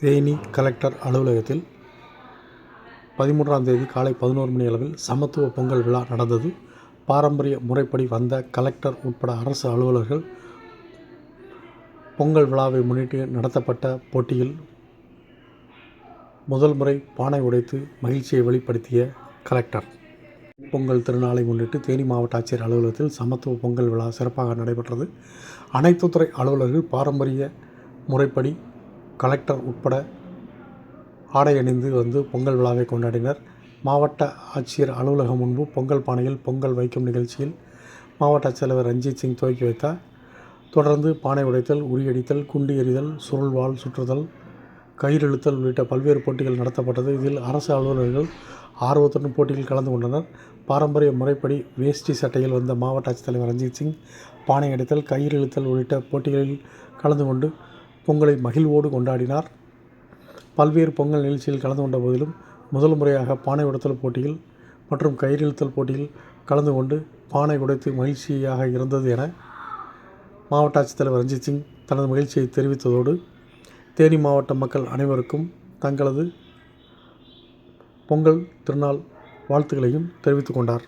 Theni collector அலுவலகத்தில் பதிமூன்றாம் தேதி காலை பதினோரு மணி அளவில் சமத்துவ பொங்கல் விழா நடந்தது. பாரம்பரிய முறைப்படி வந்த கலெக்டர் உட்பட அரசு அலுவலர்கள் பொங்கல் விழாவை முன்னிட்டு நடத்தப்பட்ட போட்டியில் முதல் முறை பானை உடைத்து மகிழ்ச்சியை வெளிப்படுத்திய கலெக்டர். பொங்கல் திருநாளை முன்னிட்டு தேனி மாவட்ட ஆட்சியர் அலுவலகத்தில் சமத்துவ பொங்கல் விழா சிறப்பாக நடைபெற்றது. அனைத்து துறை அலுவலர்கள் பாரம்பரிய முறைப்படி கலெக்டர் உட்பட ஆடை அணிந்து வந்து பொங்கல் விழாவை கொண்டாடினர். மாவட்ட ஆட்சியர் அலுவலகம் முன்பு பொங்கல் பானையில் பொங்கல் வைக்கும் நிகழ்ச்சியில் மாவட்ட ஆட்சித்தலைவர் ரஞ்சித் சிங் துவக்கி வைத்தார். தொடர்ந்து பானை உடைத்தல் உரியடித்தல் குண்டு எறிதல் சுருள்வாள் சுற்றுதல் கயிறிழுத்தல் உள்ளிட்ட பல்வேறு போட்டிகள் நடத்தப்பட்டது. இதில் அரசு அலுவலர்கள் ஆர்வத்துடன் போட்டியில் கலந்து கொண்டனர். பாரம்பரிய முறைப்படி வேஷ்டி சட்டையில் வந்த மாவட்ட ஆட்சித்தலைவர் ரஞ்சித் சிங் பானை அடித்தல் கயிறு இழுத்தல் உள்ளிட்ட போட்டிகளில் கலந்து கொண்டு பொங்கலை மகிழ்வோடு கொண்டாடினார். பல்வேறு பொங்கல் நிகழ்ச்சியில் கலந்து கொண்ட போதிலும் முதல் முறையாக பானை உடைத்தல் போட்டியில் மற்றும் கயிறு இழுத்தல் போட்டியில் கலந்து கொண்டு பானை உடைத்து மகிழ்ச்சியாக இருந்தது என மாவட்ட ஆட்சித்தலைவர் ரஞ்சித் சிங் தனது மகிழ்ச்சியை தெரிவித்ததோடு தேனி மாவட்ட மக்கள் அனைவருக்கும் தங்களது பொங்கல் திருநாள் வாழ்த்துக்களையும் தெரிவித்துக் கொண்டார்.